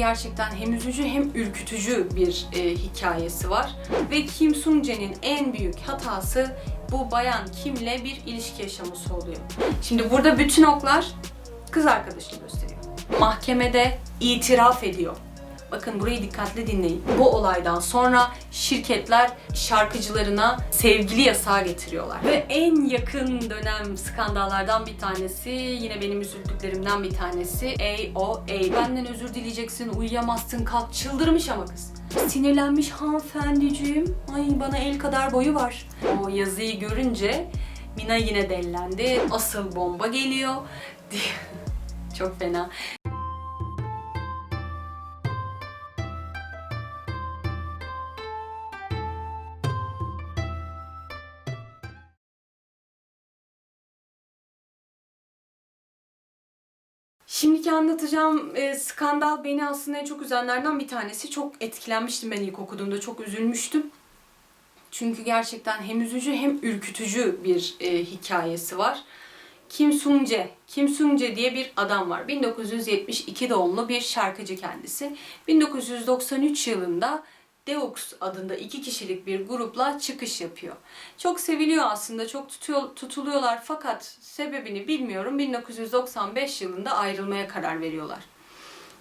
Gerçekten hem üzücü hem ürkütücü bir e, hikayesi var. Ve Kim Sung Jae'nin en büyük hatası bu bayan Kim'le bir ilişki yaşaması oluyor. Şimdi burada bütün oklar kız arkadaşını gösteriyor. Mahkemede itiraf ediyor. Bakın burayı dikkatli dinleyin. Bu olaydan sonra şirketler şarkıcılarına sevgili yasağı getiriyorlar. Ve en yakın dönem skandallardan bir tanesi, yine benim üzüldüklerimden bir tanesi AOA. Benden özür dileyeceksin, uyuyamazsın, kalk. Çıldırmış ama kız. Sinirlenmiş hanımefendiciğim. Ay bana el kadar boyu var. O yazıyı görünce Mina yine dellendi. Asıl bomba geliyor. Çok fena. Şimdiki anlatacağım e, skandal beni aslında en çok üzenlerden bir tanesi. Çok etkilenmiştim ben ilk okuduğumda, çok üzülmüştüm. Çünkü gerçekten hem üzücü hem ürkütücü bir e, hikayesi var. Kim Sung Jae, Kim Sung Jae diye bir adam var. 1972 doğumlu bir şarkıcı kendisi. 1993 yılında Deux adında iki kişilik bir grupla çıkış yapıyor. Çok seviliyor aslında, çok tutuyor, tutuluyorlar fakat sebebini bilmiyorum. 1995 yılında ayrılmaya karar veriyorlar.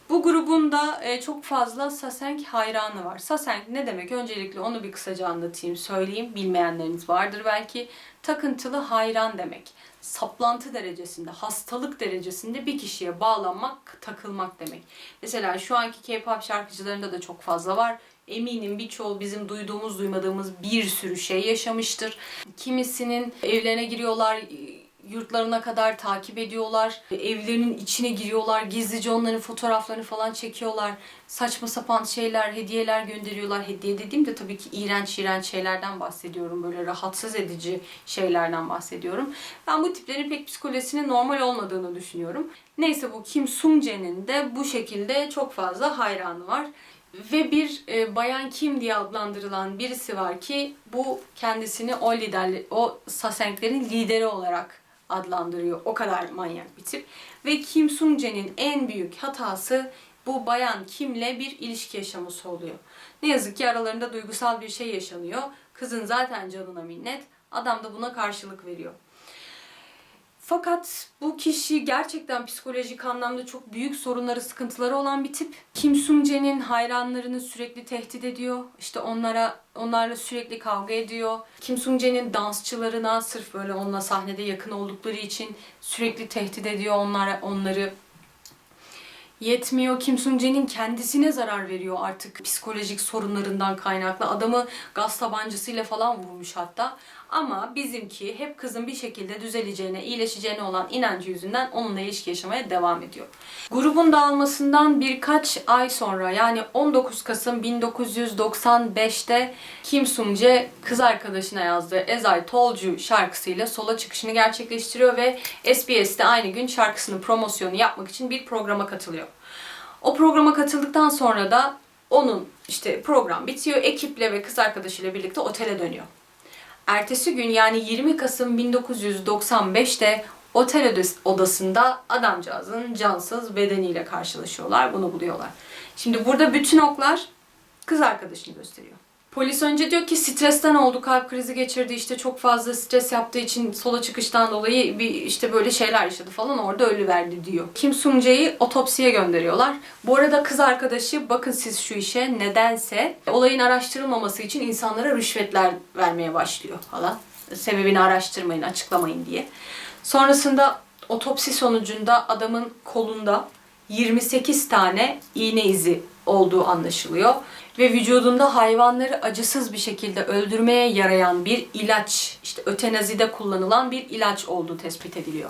Bu grubun da e, çok fazla Saseng hayranı var. Saseng ne demek? Öncelikle onu bir kısaca anlatayım, söyleyeyim. Bilmeyenleriniz vardır belki. Takıntılı hayran demek. Saplantı derecesinde, hastalık derecesinde bir kişiye bağlanmak, takılmak demek. Mesela şu anki K-pop şarkıcılarında da çok fazla var. Eminim birçoğu bizim duyduğumuz, duymadığımız bir sürü şey yaşamıştır. Kimisinin evlerine giriyorlar, yurtlarına kadar takip ediyorlar. Evlerinin içine giriyorlar. Gizlice onların fotoğraflarını falan çekiyorlar. Saçma sapan şeyler, hediyeler gönderiyorlar. Hediye dediğimde tabii ki iğrenç iğrenç şeylerden bahsediyorum. Böyle rahatsız edici şeylerden bahsediyorum. Ben bu tiplerin pek psikolojisinin normal olmadığını düşünüyorum. Neyse bu Kim Sung Jae'nin de bu şekilde çok fazla hayranı var. Ve bir e, bayan Kim diye adlandırılan birisi var ki bu kendisini o liderli, o Sasenklerin lideri olarak adlandırıyor. O kadar manyak bir tip. Ve Kim Sung Jae'nin en büyük hatası bu bayan Kim'le bir ilişki yaşaması oluyor. Ne yazık ki aralarında duygusal bir şey yaşanıyor. Kızın zaten canına minnet. Adam da buna karşılık veriyor. Fakat bu kişi gerçekten psikolojik anlamda çok büyük sorunları, sıkıntıları olan bir tip. Kim Sung Jae'nin hayranlarını sürekli tehdit ediyor. İşte onlara onlarla sürekli kavga ediyor. Kim Sung Jae'nin dansçılarına sırf böyle onunla sahnede yakın oldukları için sürekli tehdit ediyor onlara onları. Yetmiyor. Kim Sung Jae'nin kendisine zarar veriyor artık psikolojik sorunlarından kaynaklı. Adamı gaz tabancasıyla falan vurmuş hatta. Ama bizimki hep kızın bir şekilde düzeleceğine, iyileşeceğine olan inancı yüzünden onunla ilişki yaşamaya devam ediyor. Grubun dağılmasından birkaç ay sonra yani 19 Kasım 1995'te Kim Sung Jae kız arkadaşına yazdığı As I Told You şarkısıyla sola çıkışını gerçekleştiriyor ve SBS'te aynı gün şarkısının promosyonu yapmak için bir programa katılıyor. O programa katıldıktan sonra da onun işte program bitiyor. Ekiple ve kız arkadaşıyla birlikte otele dönüyor. Ertesi gün yani 20 Kasım 1995'te otel odas- odasında adamcağızın cansız bedeniyle karşılaşıyorlar. Bunu buluyorlar. Şimdi burada bütün oklar kız arkadaşını gösteriyor. Polis önce diyor ki stresten oldu, kalp krizi geçirdi, işte çok fazla stres yaptığı için sola çıkıştan dolayı bir işte böyle şeyler yaşadı falan orada ölü verdi diyor. Kim Sung Jae'yi otopsiye gönderiyorlar. Bu arada kız arkadaşı bakın siz şu işe nedense olayın araştırılmaması için insanlara rüşvetler vermeye başlıyor falan. Sebebini araştırmayın, açıklamayın diye. Sonrasında otopsi sonucunda adamın kolunda 28 tane iğne izi olduğu anlaşılıyor ve vücudunda hayvanları acısız bir şekilde öldürmeye yarayan bir ilaç, işte ötenazide kullanılan bir ilaç olduğu tespit ediliyor.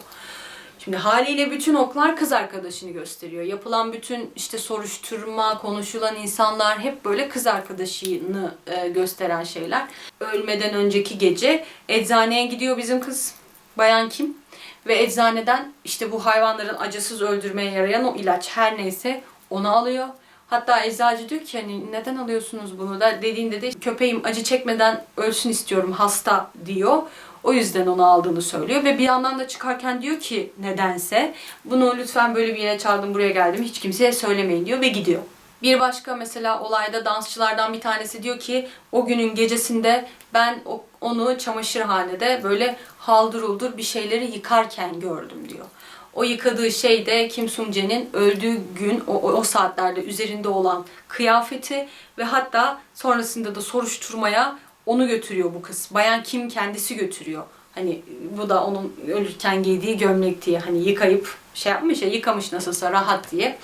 Şimdi haliyle bütün oklar kız arkadaşını gösteriyor. Yapılan bütün işte soruşturma, konuşulan insanlar hep böyle kız arkadaşını e, gösteren şeyler. Ölmeden önceki gece eczaneye gidiyor bizim kız. Bayan kim? Ve eczaneden işte bu hayvanların acısız öldürmeye yarayan o ilaç her neyse onu alıyor. Hatta eczacı diyor ki hani neden alıyorsunuz bunu da dediğinde de köpeğim acı çekmeden ölsün istiyorum hasta diyor. O yüzden onu aldığını söylüyor ve bir yandan da çıkarken diyor ki nedense bunu lütfen böyle bir yere çağırdım buraya geldim hiç kimseye söylemeyin diyor ve gidiyor. Bir başka mesela olayda dansçılardan bir tanesi diyor ki o günün gecesinde ben onu çamaşırhanede böyle haldır uldur bir şeyleri yıkarken gördüm diyor. O yıkadığı şey de Kim Sung Jae'nin öldüğü gün o, o saatlerde üzerinde olan kıyafeti ve hatta sonrasında da soruşturmaya onu götürüyor bu kız. Bayan Kim kendisi götürüyor. Hani bu da onun ölürken giydiği gömlek diye hani yıkayıp şey yapmış ya yıkamış nasılsa rahat diye.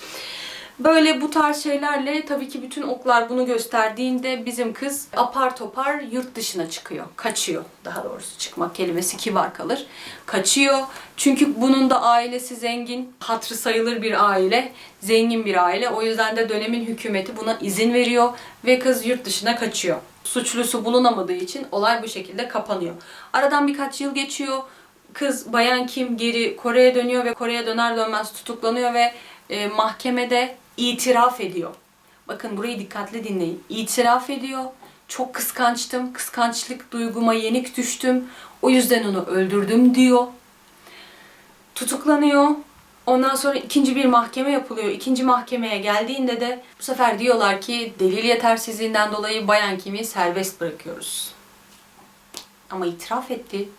Böyle bu tarz şeylerle tabii ki bütün oklar bunu gösterdiğinde bizim kız apar topar yurt dışına çıkıyor. Kaçıyor daha doğrusu çıkmak kelimesi kibar kalır. Kaçıyor. Çünkü bunun da ailesi zengin, hatrı sayılır bir aile, zengin bir aile. O yüzden de dönemin hükümeti buna izin veriyor ve kız yurt dışına kaçıyor. Suçlusu bulunamadığı için olay bu şekilde kapanıyor. Aradan birkaç yıl geçiyor. Kız Bayan Kim geri Kore'ye dönüyor ve Kore'ye döner dönmez tutuklanıyor ve e, mahkemede itiraf ediyor. Bakın burayı dikkatli dinleyin. İtiraf ediyor. Çok kıskançtım. Kıskançlık duyguma yenik düştüm. O yüzden onu öldürdüm diyor. Tutuklanıyor. Ondan sonra ikinci bir mahkeme yapılıyor. İkinci mahkemeye geldiğinde de bu sefer diyorlar ki delil yetersizliğinden dolayı Bayan Kim'i serbest bırakıyoruz. Ama itiraf etti.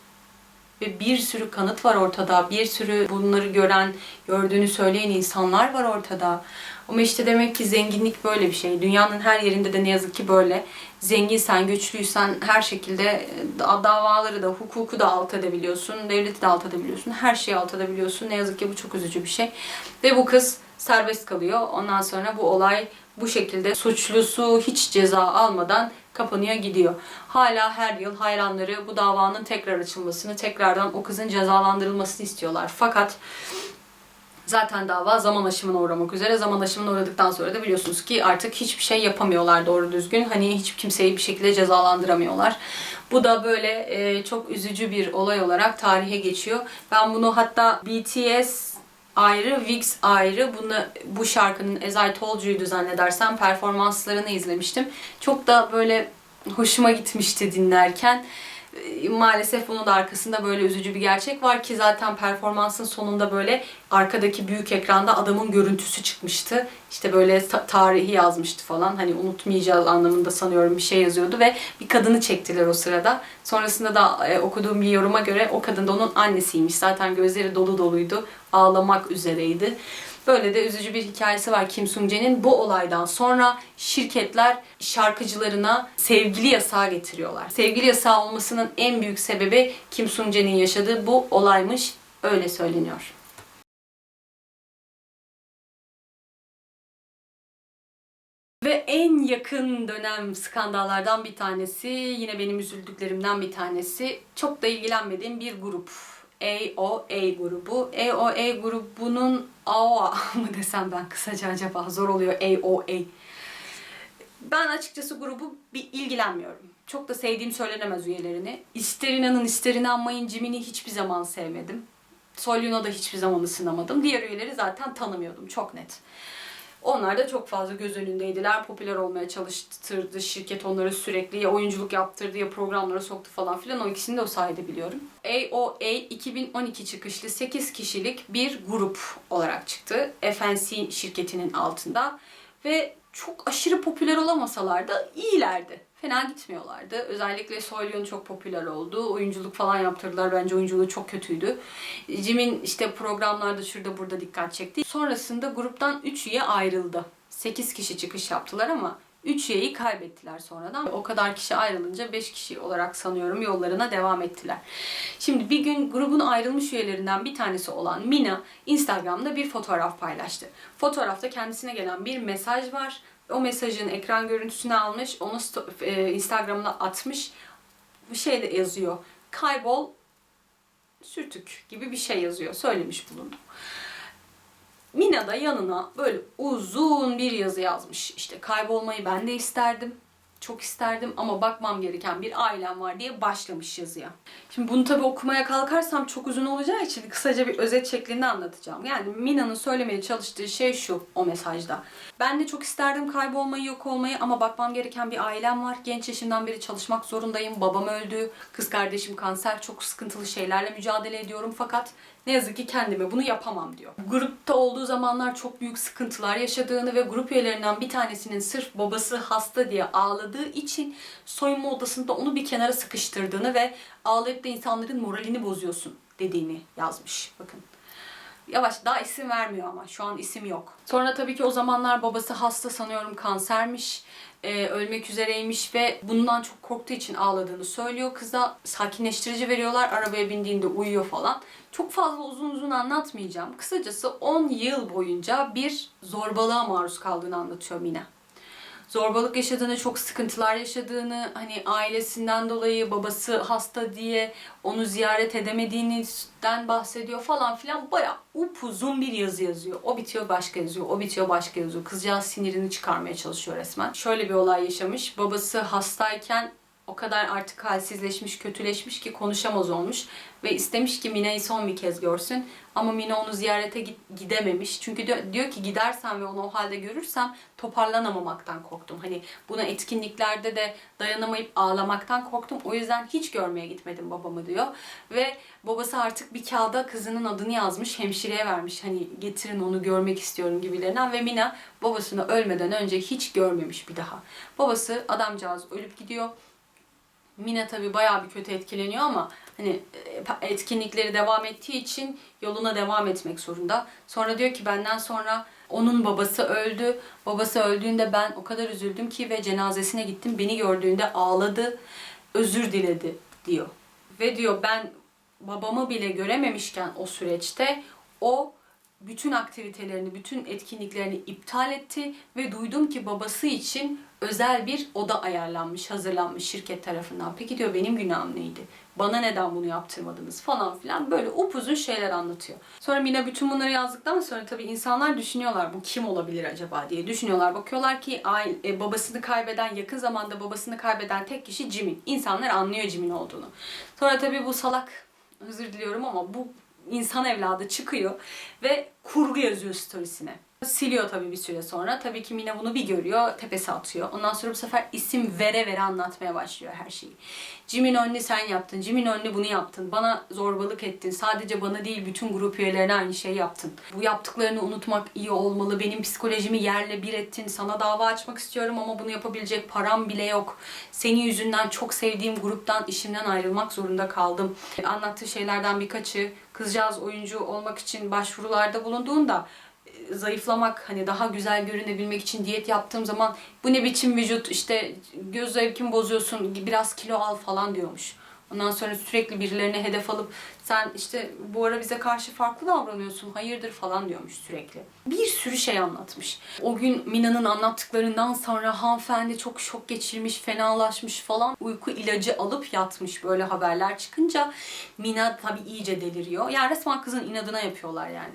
Ve bir sürü kanıt var ortada. Bir sürü bunları gören, gördüğünü söyleyen insanlar var ortada. Ama işte demek ki zenginlik böyle bir şey. Dünyanın her yerinde de ne yazık ki böyle. Zenginsen, güçlüysen her şekilde e, da- davaları da, hukuku da alt edebiliyorsun. Devleti de alt edebiliyorsun. Her şeyi alt edebiliyorsun. Ne yazık ki bu çok üzücü bir şey. Ve bu kız serbest kalıyor. Ondan sonra bu olay bu şekilde suçlusu hiç ceza almadan kapanıyor gidiyor. Hala her yıl hayranları bu davanın tekrar açılmasını, tekrardan o kızın cezalandırılmasını istiyorlar. Fakat zaten dava zaman aşımına uğramak üzere. Zaman aşımına uğradıktan sonra da biliyorsunuz ki artık hiçbir şey yapamıyorlar doğru düzgün. Hani hiç kimseyi bir şekilde cezalandıramıyorlar. Bu da böyle e, çok üzücü bir olay olarak tarihe geçiyor. Ben bunu hatta BTS ayrı, VIX ayrı. Bunu, bu şarkının As I Told You'ydu zannedersem performanslarını izlemiştim. Çok da böyle hoşuma gitmişti dinlerken. E, Maalesef bunun da arkasında böyle üzücü bir gerçek var ki zaten performansın sonunda böyle arkadaki büyük ekranda adamın görüntüsü çıkmıştı. İşte böyle ta- tarihi yazmıştı falan. Hani unutmayacağız anlamında sanıyorum bir şey yazıyordu ve bir kadını çektiler o sırada. Sonrasında da e, okuduğum bir yoruma göre o kadın da onun annesiymiş. Zaten gözleri dolu doluydu. Ağlamak üzereydi. Böyle de üzücü bir hikayesi var Kim Sung Jae'nin. Bu olaydan sonra şirketler şarkıcılarına sevgili yasağı getiriyorlar. Sevgili yasağı olmasının en büyük sebebi Kim Sung Jae'nin yaşadığı bu olaymış. Öyle söyleniyor. Ve en yakın dönem skandallardan bir tanesi, yine benim üzüldüklerimden bir tanesi, çok da ilgilenmediğim bir grup. AOA grubu. AOA grubunun AOA mı desem ben kısaca acaba zor oluyor AOA. Ben açıkçası grubu bir ilgilenmiyorum. Çok da sevdiğim söylenemez üyelerini. İster inanın ister inanmayın Jimin'i hiçbir zaman sevmedim. Solyun'a da hiçbir zaman ısınamadım. Diğer üyeleri zaten tanımıyordum çok net. Onlar da çok fazla göz önündeydiler. Popüler olmaya çalıştırdı. Şirket onları sürekli ya oyunculuk yaptırdı ya programlara soktu falan filan. O ikisini de o sayede biliyorum. AOA 2012 çıkışlı 8 kişilik bir grup olarak çıktı. FNC şirketinin altında. Ve çok aşırı popüler olamasalar da iyilerdi. Fena gitmiyorlardı. Özellikle Soyleon çok popüler oldu. Oyunculuk falan yaptırdılar. Bence oyunculuğu çok kötüydü. Jim'in işte programlarda şurada burada dikkat çekti. Sonrasında gruptan 3 üye ayrıldı. 8 kişi çıkış yaptılar ama 3 üyeyi kaybettiler sonradan. O kadar kişi ayrılınca 5 kişi olarak sanıyorum yollarına devam ettiler. Şimdi bir gün grubun ayrılmış üyelerinden bir tanesi olan Mina Instagram'da bir fotoğraf paylaştı. Fotoğrafta kendisine gelen bir mesaj var. O mesajın ekran görüntüsünü almış, onu e, Instagram'ına atmış. Bir şey de yazıyor. Kaybol sürtük gibi bir şey yazıyor. Söylemiş bulundu. Mina da yanına böyle uzun bir yazı yazmış. İşte kaybolmayı ben de isterdim. Çok isterdim ama bakmam gereken bir ailem var diye başlamış yazıya. Şimdi bunu tabii okumaya kalkarsam çok uzun olacağı için kısaca bir özet şeklinde anlatacağım. Yani Mina'nın söylemeye çalıştığı şey şu o mesajda. Ben de çok isterdim kaybolmayı, yok olmayı ama bakmam gereken bir ailem var. Genç yaşımdan beri çalışmak zorundayım. Babam öldü, kız kardeşim kanser, çok sıkıntılı şeylerle mücadele ediyorum fakat Ne yazık ki kendime bunu yapamam diyor. Grupta olduğu zamanlar çok büyük sıkıntılar yaşadığını ve grup üyelerinden bir tanesinin sırf babası hasta diye ağladığı için soyunma odasında onu bir kenara sıkıştırdığını ve ağlayıp da insanların moralini bozuyorsun dediğini yazmış. Bakın. Yavaş daha isim vermiyor ama şu an isim yok. Sonra tabii ki o zamanlar babası hasta sanıyorum kansermiş. E, ölmek üzereymiş ve bundan çok korktuğu için ağladığını söylüyor. Kıza sakinleştirici veriyorlar. Arabaya bindiğinde uyuyor falan. Çok fazla uzun uzun anlatmayacağım. Kısacası 10 yıl boyunca bir zorbalığa maruz kaldığını anlatıyor Mina zorbalık yaşadığını, çok sıkıntılar yaşadığını, hani ailesinden dolayı babası hasta diye onu ziyaret edemediğinden bahsediyor falan filan. Baya upuzun bir yazı yazıyor. O bitiyor başka yazıyor, o bitiyor başka yazıyor. Kızcağız sinirini çıkarmaya çalışıyor resmen. Şöyle bir olay yaşamış. Babası hastayken o kadar artık halsizleşmiş, kötüleşmiş ki konuşamaz olmuş. Ve istemiş ki Mina'yı son bir kez görsün. Ama Mina onu ziyarete gidememiş. Çünkü diyor ki gidersem ve onu o halde görürsem toparlanamamaktan korktum. Hani buna etkinliklerde de dayanamayıp ağlamaktan korktum. O yüzden hiç görmeye gitmedim babamı diyor. Ve babası artık bir kağıda kızının adını yazmış, hemşireye vermiş. Hani getirin onu görmek istiyorum gibilerinden. Ve Mina babasını ölmeden önce hiç görmemiş bir daha. Babası adamcağız ölüp gidiyor. Mina tabii bayağı bir kötü etkileniyor ama hani e, etkinlikleri devam ettiği için yoluna devam etmek zorunda. Sonra diyor ki benden sonra onun babası öldü. Babası öldüğünde ben o kadar üzüldüm ki ve cenazesine gittim. Beni gördüğünde ağladı, özür diledi diyor. Ve diyor ben babamı bile görememişken o süreçte o bütün aktivitelerini, bütün etkinliklerini iptal etti ve duydum ki babası için özel bir oda ayarlanmış, hazırlanmış şirket tarafından. Peki diyor benim günahım neydi? Bana neden bunu yaptırmadınız falan filan böyle upuzun şeyler anlatıyor. Sonra Mina bütün bunları yazdıktan sonra tabii insanlar düşünüyorlar bu kim olabilir acaba diye düşünüyorlar. Bakıyorlar ki aile, e, babasını kaybeden, yakın zamanda babasını kaybeden tek kişi Jimin. İnsanlar anlıyor Jimin olduğunu. Sonra tabii bu salak, özür diliyorum ama bu insan evladı çıkıyor ve kurgu yazıyor storiesine. Siliyor tabii bir süre sonra. Tabii ki Mina bunu bir görüyor, tepesi atıyor. Ondan sonra bu sefer isim vere vere anlatmaya başlıyor her şeyi. Jimin önlü sen yaptın, Jimin önlü bunu yaptın, bana zorbalık ettin, sadece bana değil bütün grup üyelerine aynı şey yaptın. Bu yaptıklarını unutmak iyi olmalı, benim psikolojimi yerle bir ettin, sana dava açmak istiyorum ama bunu yapabilecek param bile yok. Senin yüzünden çok sevdiğim gruptan, işimden ayrılmak zorunda kaldım. Anlattığı şeylerden birkaçı, kızcağız oyuncu olmak için başvurularda bulunduğunda zayıflamak hani daha güzel görünebilmek için diyet yaptığım zaman bu ne biçim vücut işte göz zevkimi bozuyorsun biraz kilo al falan diyormuş. Ondan sonra sürekli birilerine hedef alıp sen işte bu ara bize karşı farklı davranıyorsun hayırdır falan diyormuş sürekli. Bir sürü şey anlatmış. O gün Mina'nın anlattıklarından sonra hanımefendi çok şok geçirmiş, fenalaşmış falan. Uyku ilacı alıp yatmış böyle haberler çıkınca Mina tabii iyice deliriyor. Yani resmen kızın inadına yapıyorlar yani.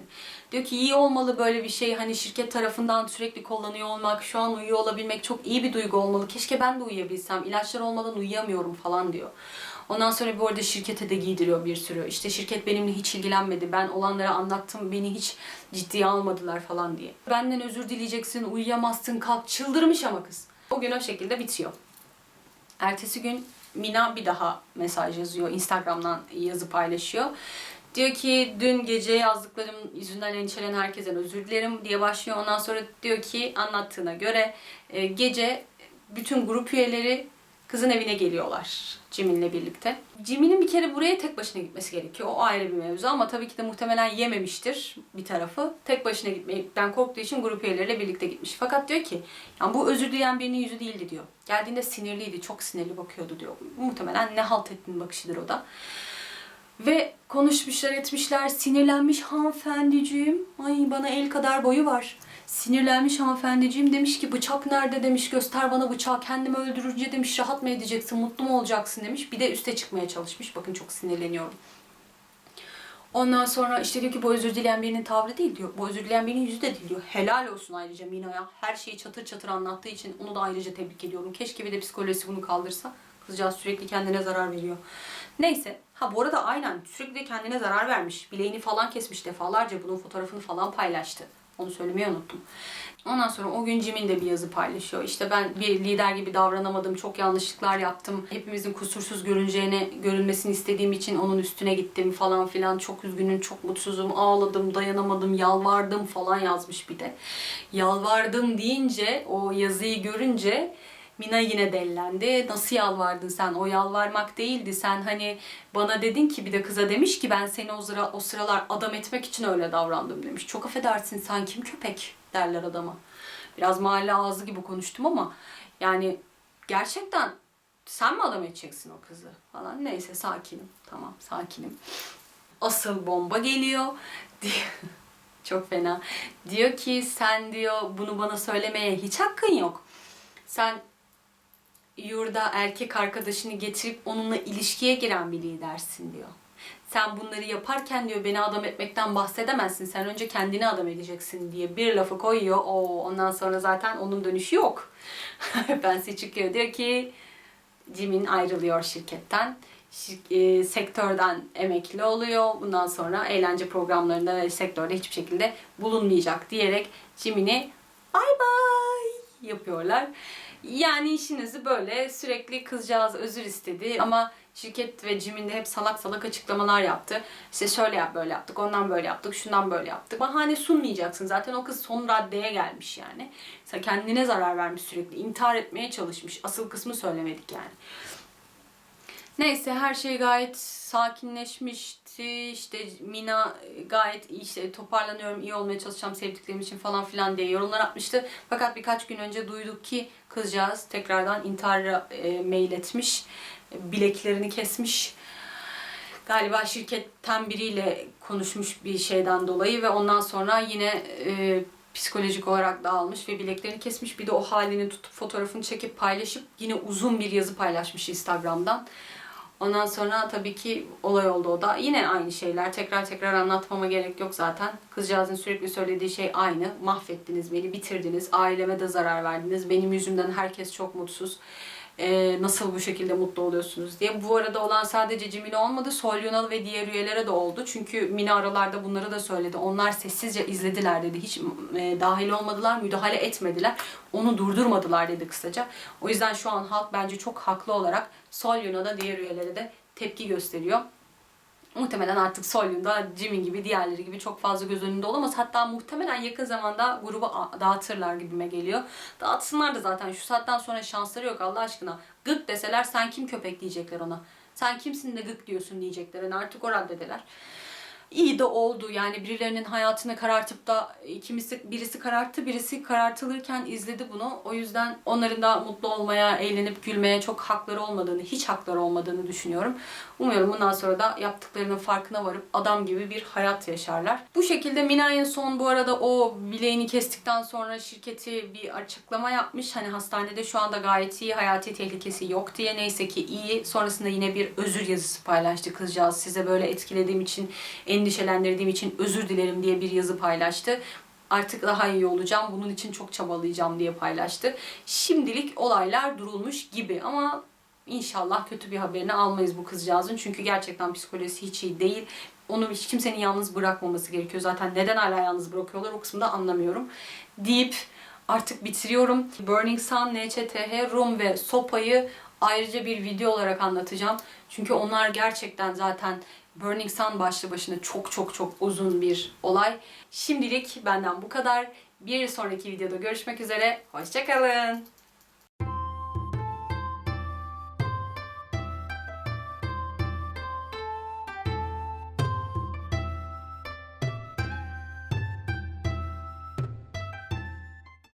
Diyor ki iyi olmalı böyle bir şey. Hani şirket tarafından sürekli kullanıyor olmak, şu an uyuyor olabilmek çok iyi bir duygu olmalı. Keşke ben de uyuyabilsem. İlaçlar olmadan uyuyamıyorum falan diyor. Ondan sonra bu arada şirkete de giydiriyor bir sürü. İşte şirket benimle hiç ilgilenmedi. Ben olanları anlattım. Beni hiç ciddiye almadılar falan diye. Benden özür dileyeceksin, uyuyamazsın, kalk. Çıldırmış ama kız. O gün o şekilde bitiyor. Ertesi gün Mina bir daha mesaj yazıyor. Instagram'dan yazı paylaşıyor. Diyor ki dün gece yazdıklarım yüzünden endişelenen herkesten özür dilerim diye başlıyor. Ondan sonra diyor ki anlattığına göre e, gece bütün grup üyeleri kızın evine geliyorlar Jimin'le birlikte. Jimin'in bir kere buraya tek başına gitmesi gerekiyor. O ayrı bir mevzu ama tabii ki de muhtemelen yememiştir bir tarafı. Tek başına gitmekten korktuğu için grup üyeleriyle birlikte gitmiş. Fakat diyor ki yani bu özür dileyen birinin yüzü değildi diyor. Geldiğinde sinirliydi, çok sinirli bakıyordu diyor. Muhtemelen ne halt ettin bakışıdır o da. Ve konuşmuşlar etmişler, sinirlenmiş hanımefendiciğim. Ay bana el kadar boyu var. Sinirlenmiş hanımefendiciğim demiş ki bıçak nerede demiş göster bana bıçağı kendimi öldürünce demiş rahat mı edeceksin mutlu mu olacaksın demiş. Bir de üste çıkmaya çalışmış. Bakın çok sinirleniyorum. Ondan sonra işte diyor ki bu özür dileyen birinin tavrı değil diyor. Bu özür dileyen birinin yüzü de değil diyor. Helal olsun ayrıca Mina'ya. Her şeyi çatır çatır anlattığı için onu da ayrıca tebrik ediyorum. Keşke bir de psikolojisi bunu kaldırsa. Kızcağız sürekli kendine zarar veriyor. Neyse. Ha bu arada aynen sürekli kendine zarar vermiş. Bileğini falan kesmiş defalarca. Bunun fotoğrafını falan paylaştı. Onu söylemeyi unuttum. Ondan sonra o gün Jimin de bir yazı paylaşıyor. İşte ben bir lider gibi davranamadım, çok yanlışlıklar yaptım. Hepimizin kusursuz görüneceğine, görünmesini istediğim için onun üstüne gittim falan filan. Çok üzgünüm, çok mutsuzum, ağladım, dayanamadım, yalvardım falan yazmış bir de. Yalvardım deyince, o yazıyı görünce Mina yine dellendi. Nasıl yalvardın sen? O yalvarmak değildi. Sen hani bana dedin ki bir de kıza demiş ki ben seni o, sıra, o sıralar adam etmek için öyle davrandım demiş. Çok affedersin sen kim köpek derler adama. Biraz mahalle ağzı gibi konuştum ama yani gerçekten sen mi adam edeceksin o kızı falan. Neyse sakinim. Tamam sakinim. Asıl bomba geliyor. Çok fena. Diyor ki sen diyor bunu bana söylemeye hiç hakkın yok. Sen yurda erkek arkadaşını getirip onunla ilişkiye giren bir lidersin diyor. Sen bunları yaparken diyor beni adam etmekten bahsedemezsin. Sen önce kendini adam edeceksin diye bir lafı koyuyor. O ondan sonra zaten onun dönüşü yok. Bensi çıkıyor diyor ki Jimin ayrılıyor şirketten. Şir- e, sektörden emekli oluyor. Bundan sonra eğlence programlarında ve sektörde hiçbir şekilde bulunmayacak diyerek Jimin'i bay bay yapıyorlar. Yani işinizi böyle sürekli kızcağız özür istedi ama şirket ve Jimin de hep salak salak açıklamalar yaptı. İşte şöyle yap böyle yaptık, ondan böyle yaptık, şundan böyle yaptık. Bahane sunmayacaksın. Zaten o kız son raddeye gelmiş yani. Mesela kendine zarar vermiş sürekli. intihar etmeye çalışmış. Asıl kısmı söylemedik yani. Neyse her şey gayet sakinleşmişti. İşte Mina gayet iyi işte toparlanıyorum, iyi olmaya çalışacağım sevdiklerim için falan filan diye yorumlar atmıştı. Fakat birkaç gün önce duyduk ki kızcağız tekrardan intihara e, mail etmiş. Bileklerini kesmiş. Galiba şirketten biriyle konuşmuş bir şeyden dolayı ve ondan sonra yine e, psikolojik olarak dağılmış ve bileklerini kesmiş. Bir de o halini tutup fotoğrafını çekip paylaşıp yine uzun bir yazı paylaşmış Instagram'dan. Ondan sonra tabii ki olay oldu o da. Yine aynı şeyler. Tekrar tekrar anlatmama gerek yok zaten. Kızcağızın sürekli söylediği şey aynı. Mahvettiniz beni, bitirdiniz. Aileme de zarar verdiniz. Benim yüzümden herkes çok mutsuz. Ee, nasıl bu şekilde mutlu oluyorsunuz diye. Bu arada olan sadece Cimine olmadı. Sol Yunalı ve diğer üyelere de oldu. Çünkü Mine aralarda bunları da söyledi. Onlar sessizce izlediler dedi. Hiç e, dahil olmadılar, müdahale etmediler. Onu durdurmadılar dedi kısaca. O yüzden şu an halk bence çok haklı olarak Sol Yuna'da diğer üyelere de tepki gösteriyor. Muhtemelen artık Solyun'da Jimin gibi diğerleri gibi çok fazla göz önünde olamaz. Hatta muhtemelen yakın zamanda grubu dağıtırlar gibime geliyor. Dağıtsınlar da zaten şu saatten sonra şansları yok Allah aşkına. Gık deseler sen kim köpek diyecekler ona. Sen kimsin de gık diyorsun diyecekler. Yani artık o raddedeler. İyi de oldu yani birilerinin hayatını karartıp da kimisi birisi kararttı birisi karartılırken izledi bunu. O yüzden onların da mutlu olmaya, eğlenip gülmeye çok hakları olmadığını, hiç hakları olmadığını düşünüyorum. Umuyorum bundan sonra da yaptıklarının farkına varıp adam gibi bir hayat yaşarlar. Bu şekilde Mina en son bu arada o bileğini kestikten sonra şirketi bir açıklama yapmış. Hani hastanede şu anda gayet iyi, hayati tehlikesi yok diye. Neyse ki iyi. Sonrasında yine bir özür yazısı paylaştı kızcağız. Size böyle etkilediğim için, endişelendirdiğim için özür dilerim diye bir yazı paylaştı. Artık daha iyi olacağım. Bunun için çok çabalayacağım diye paylaştı. Şimdilik olaylar durulmuş gibi ama İnşallah kötü bir haberini almayız bu kızcağızın. Çünkü gerçekten psikolojisi hiç iyi değil. Onu hiç kimsenin yalnız bırakmaması gerekiyor. Zaten neden hala yalnız bırakıyorlar o kısmını da anlamıyorum. Deyip artık bitiriyorum. Burning Sun, NCTH, Rum ve Sopa'yı ayrıca bir video olarak anlatacağım. Çünkü onlar gerçekten zaten Burning Sun başlı başına çok çok çok uzun bir olay. Şimdilik benden bu kadar. Bir sonraki videoda görüşmek üzere. Hoşçakalın.